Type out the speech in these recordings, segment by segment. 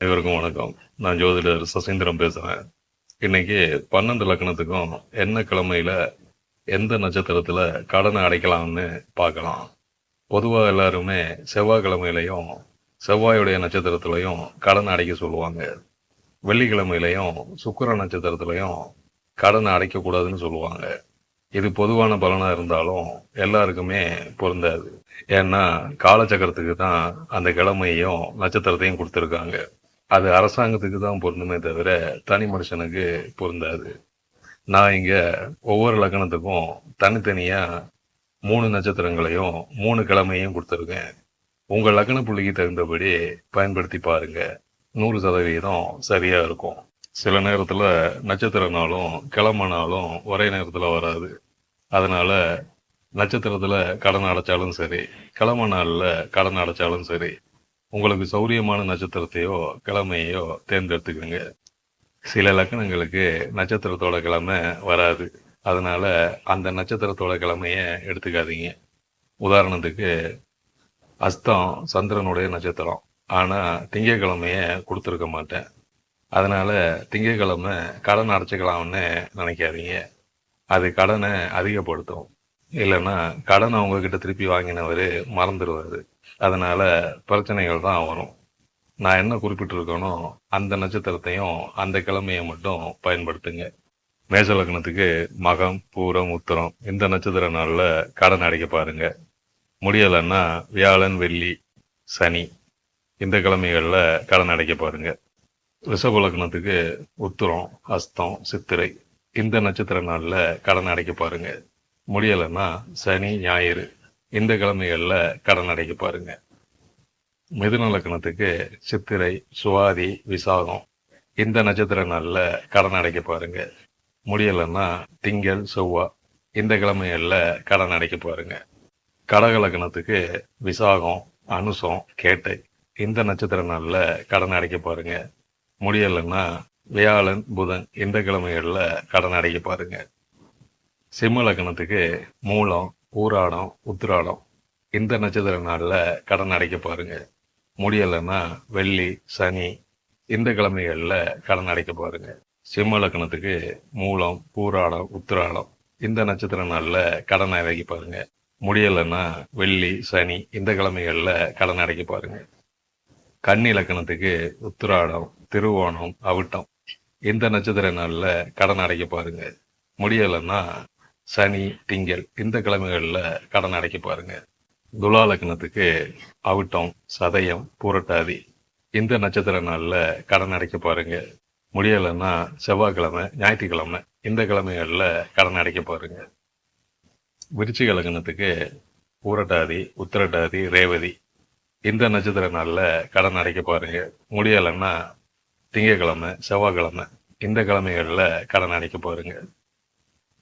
அனைவருக்கும் வணக்கம். நான் ஜோதிடர் சசீந்திரம் பேசுறேன். இன்னைக்கு பன்னெண்டு லக்னத்துக்கும் என்ன கிழமையில எந்த நட்சத்திரத்துல கடனை அடைக்கலாம்னு பார்க்கலாம். பொதுவா எல்லாருமே செவ்வாய்க்கிழமையிலையும் செவ்வாயுடைய நட்சத்திரத்துலையும் கடன் அடைக்க சொல்லுவாங்க. வெள்ளிக்கிழமையிலையும் சுக்கர நட்சத்திரத்துலையும் கடனை அடைக்கக்கூடாதுன்னு சொல்லுவாங்க. இது பொதுவான பலனா இருந்தாலும் எல்லாருக்குமே பொருந்தாது. ஏன்னா காலச்சக்கரத்துக்கு தான் அந்த கிழமையும் நட்சத்திரத்தையும் கொடுத்துருக்காங்க. அது அரசாங்கத்துக்கு தான் பொருந்துமே தவிர தனி மனுஷனுக்கு பொருந்தாது. நான் இங்கே ஒவ்வொரு லக்கணத்துக்கும் தனித்தனியாக மூணு நட்சத்திரங்களையும் மூணு கிழமையும் கொடுத்துருக்கேன். உங்கள் லக்ன புள்ளிக்கு தகுந்தபடி பயன்படுத்தி பாருங்க. நூறு சதவீதம் சரியாக இருக்கும். சில நேரத்தில் நட்சத்திரனாலும் நாளும் ஒரே நேரத்தில் வராது. அதனால நட்சத்திரத்தில் கடன் அடைச்சாலும் சரி கிழமை நாளில் கடன் அடைச்சாலும் சரி உங்களுக்கு சௌரியமான நட்சத்திரத்தையோ கிழமையோ தேர்ந்தெடுத்துக்கோங்க சில லக்கணங்களுக்கு நட்சத்திரத்தோட கிழமை வராது. அதனால அந்த நட்சத்திரத்தோட கிழமைய எடுத்துக்காதீங்க. உதாரணத்துக்கு அஸ்தம் சந்திரனுடைய நட்சத்திரம். ஆனால் திங்கக்கிழமைய கொடுத்துருக்க மாட்டேன். அதனால திங்கக்கிழமை கடன் அடைச்சிக்கலாம்னு நினைக்காதீங்க. அது கடனை அதிகப்படுத்தும். இல்லைன்னா கடனை உங்ககிட்ட திருப்பி வாங்கினவர் மறந்துடுவாரு அதனால பிரச்சனைகள் தான் வரும். நான் என்ன குறிப்பிட்டிருக்கேனோ அந்த நட்சத்திரத்தையும் அந்த கிழமையை மட்டும் பயன்படுத்துங்க. மேச லக்னத்துக்கு மகம் பூரம் உத்தரம் இந்த நட்சத்திர நாள்ல கடன் அடைக்க பாருங்க. முடியலைன்னா வியாழன் வெள்ளி சனி இந்த கிழமைகள்ல கடன் அடைக்க பாருங்க. ரிஷப லக்னத்துக்கு உத்திரம் அஸ்தம் சித்திரை இந்த நட்சத்திர நாள்ல கடன் அடைக்க பாருங்க. முடியலைன்னா சனி ஞாயிறு இந்த கிழமைகள்ல கடன் அடைக்க பாருங்க. மிதுனலக்கணத்துக்கு சித்திரை சுவாதி விசாகம் இந்த நட்சத்திர நாள்ல கடன் அடைக்க பாருங்க. முடியலைன்னா திங்கள் செவ்வாய் இந்த கிழமைகள்ல கடன் அடைக்க பாருங்க. கடகலக்கணத்துக்கு விசாகம் அனுசம் கேட்டை இந்த நட்சத்திர நாள்ல கடன் அடைக்க பாருங்க. முடியலைன்னா வியாழன் புதன் இந்த கிழமைகள்ல கடன் அடைக்க பாருங்க. சிம்மலக்கணத்துக்கு மூலம் பூராடம் உத்திராடம் இந்த நட்சத்திர நாள்ல கடன் அடைக்க பாருங்க. முடியலைன்னா வெள்ளி சனி இந்த கிழமைகள்ல கடன் அடைக்க பாருங்க. சிம்ம லக்னத்துக்கு மூலம் பூராடம் உத்திராடம் இந்த நட்சத்திர நாள்ல கடன் அடைக்க பாருங்க. முடியலைன்னா வெள்ளி சனி இந்த கிழமைகள்ல கடன் அடைக்க பாருங்க. கன்னி லக்னத்துக்கு உத்திராடம் திருவோணம் அவிட்டம் இந்த நட்சத்திர நாள்ல கடன் அடைக்க பாருங்க. முடியலைன்னா சனி திங்கள் இந்த கிழமைகள்ல கடன் அடைக்க பாருங்க. துலா லக்னத்துக்கு அவிட்டம் சதயம் பூரட்டாதி இந்த நட்சத்திர நாள்ல கடன் அடைக்க பாருங்க. முடியலைன்னா செவ்வாய்க்கிழமை ஞாயிற்றுக்கிழமை இந்த கிழமைகள்ல கடன் அடைக்க பாருங்க. விருச்சிக லக்னத்துக்கு பூரட்டாதி உத்திரட்டாதி ரேவதி இந்த நட்சத்திர நாள்ல கடன் அடைக்க பாருங்க. முடியலைன்னா திங்கக்கிழமை செவ்வாய்க்கிழமை இந்த கிழமைகள்ல கடன் அடைக்க பாருங்க.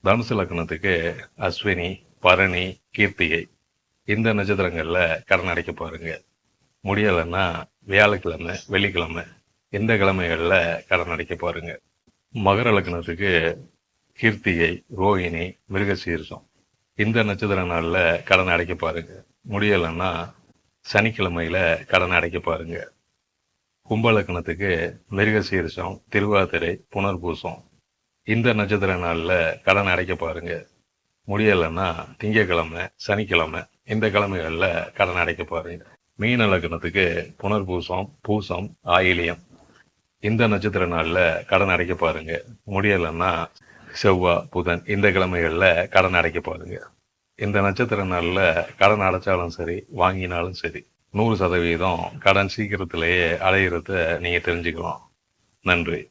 தனுசு லக்னத்துக்கு அஸ்வினி பரணி கீர்த்திகை இந்த நட்சத்திரங்கள்ல கடன் அடைக்க பாருங்க முடியலைன்னா வியாழக்கிழமை வெள்ளிக்கிழமை இந்த கிழமைகள்ல கடன் அடைக்க பாருங்க மகர லக்னத்துக்கு கீர்த்திகை ரோஹிணி மிருகசீர்ஷம் இந்த நட்சத்திர நாள்ல கடன் அடைக்க பாருங்க முடியலைன்னா சனிக்கிழமையில கடன் அடைக்க பாருங்க கும்பலக்கணத்துக்கு மிருகசீர்ஷம் திருவாதிரை புனர்பூசம் இந்த நட்சத்திர நாள்ல கடன் அடைக்க பாருங்க. முடியலைன்னா திங்கக்கிழமை சனிக்கிழமை இந்த கிழமைகள்ல கடன் அடைக்க பாருங்க. மீன லக்னத்துக்கு புனர்பூசம் பூசம் ஆயிலியம். இந்த நட்சத்திர நாள்ல கடன் அடைக்க பாருங்க. முடியலைன்னா செவ்வாய் புதன் இந்த கிழமைகள்ல கடன் அடைக்க பாருங்க. இந்த நட்சத்திர நாள்ல கடன் அடைச்சாலும் சரி வாங்கினாலும் சரி நூறு சதவீதம் கடன் சீக்கிரத்திலேயே அடையிறத நீங்க தெரிஞ்சுக்கலாம். நன்றி.